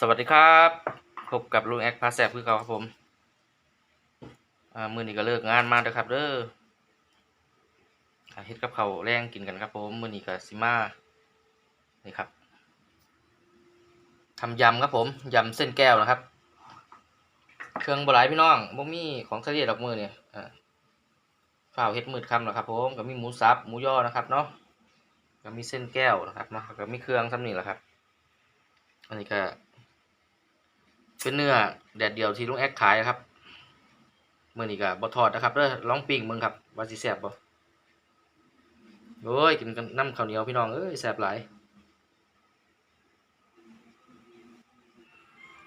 สวัสดีครับพบกับลุงแอคพาแซบคือเขาครับผมอ่ามื้อนี้ก็เลิกงานมาเด้อครับเด้อเฮ็ดกับเขาแรงกินกันครับผมมือนี้ก็สิมานี่ครับทำยำครับผมยำเส้นแก้วนะครับ เครื่องบหลายพี่น้องบ่มีของเสลียดอกมือเนี่ยอ่าฝ้าวเฮ็ดมืดค่ำแล้วครับผมก็มีหมูสับหมูย่อนะครับเนาะก็มีเส้นแก้วนะครับเนาะก็มีเครื่องซ้ำนี่แหละครับอันนี้ก็ เป็นเนื้อแดดเดียวที่ลุงแอคขายครับเมื่อนี้ก็บ่ทอดนะครับเด้อลองปิ้งมึงครับว่าสิแซ่บบ่โอ้ยกินกันน้ำข้าวเหนียวพี่น้องเอ้ยแซ่บหลาย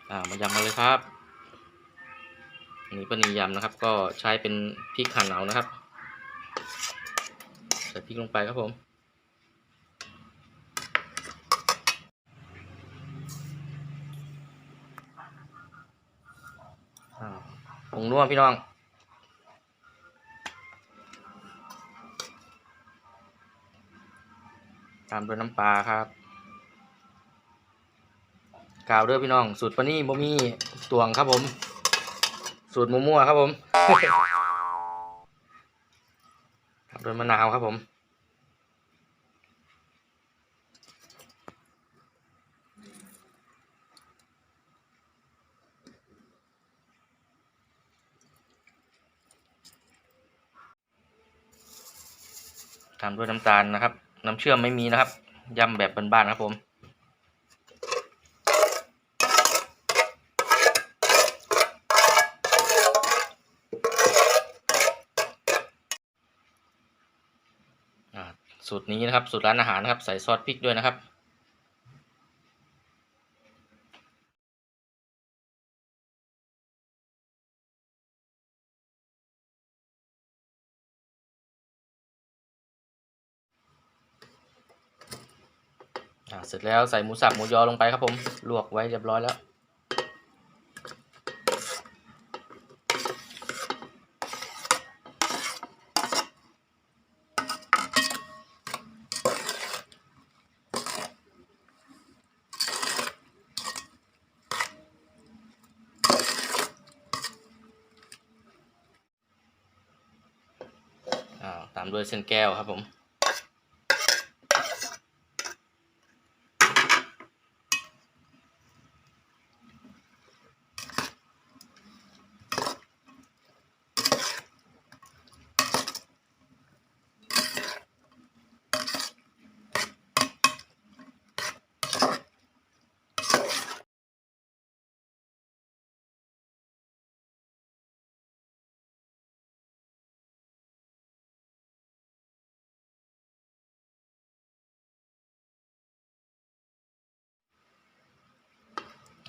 อ่ามายำกันเลยครับนนี้ปนียำนะครับ ก็ใช้เป็นพริกหั่นเอานะครับใส่พริกลงไปครับผม อ่าผ งนัวพี่น้องตามด้วยน้ำปลาครับกาวเด้อพี่น้อง สูตรปนี่บ่มีตวงครับผม สูตรมั่วๆครับผมตามด้วยมะนาวครับผม ทำด้วยน้ำตาลนะครับ น้ำเชื่อมไม่มีนะครับย่ำแบบบ้านๆครับผมสูตรนี้นะครับสูตรร้านอาหารนะครับ ใส่ซอสพริกด้วยนะครับ เสร็จแล้วใส่หมูสับหมูยอลงไปครับผมลวกไว้เรียบร้อยแล้ว ตามด้วยเส้นแก้วครับผม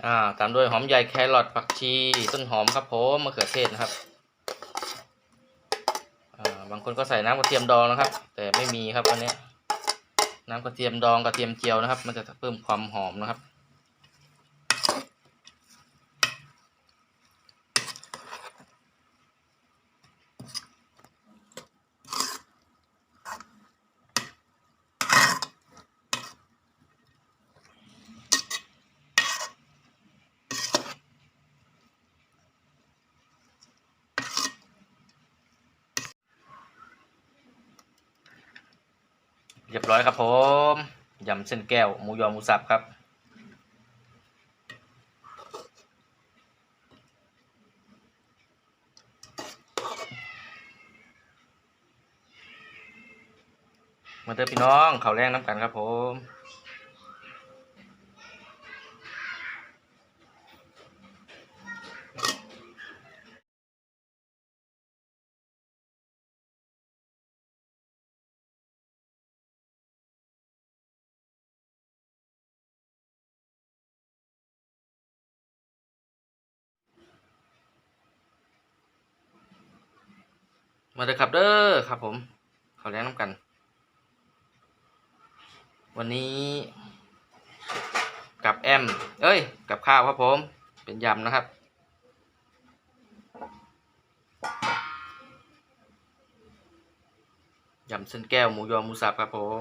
อ่าตามด้วยหอมใหญ่แครอทผักชีต้นหอมครับผมมะเขือเทศนะครับอ่าบางคนก็ใส่น้ำกระเทียมดองนะครับ แต่ไม่มีครับอันนี้น้ำกระเทียมดองกระเทียมเจียวนะครับ มันจะเพิ่มความหอมนะครับ เรียบร้อยครับผมยำเส้นแก้วหมูยอหมูสับครับ มาเจอพี่น้องเขาวแรงน้ำกันครับผม มาเลยครับเด้อครับผมเขาวแรงน้ำกัน วันนี้กับแอม เอ้ย กับข้าวครับผม เป็นยำนะครับ ยำเส้นแก้วหมูยอหมูสับครับผม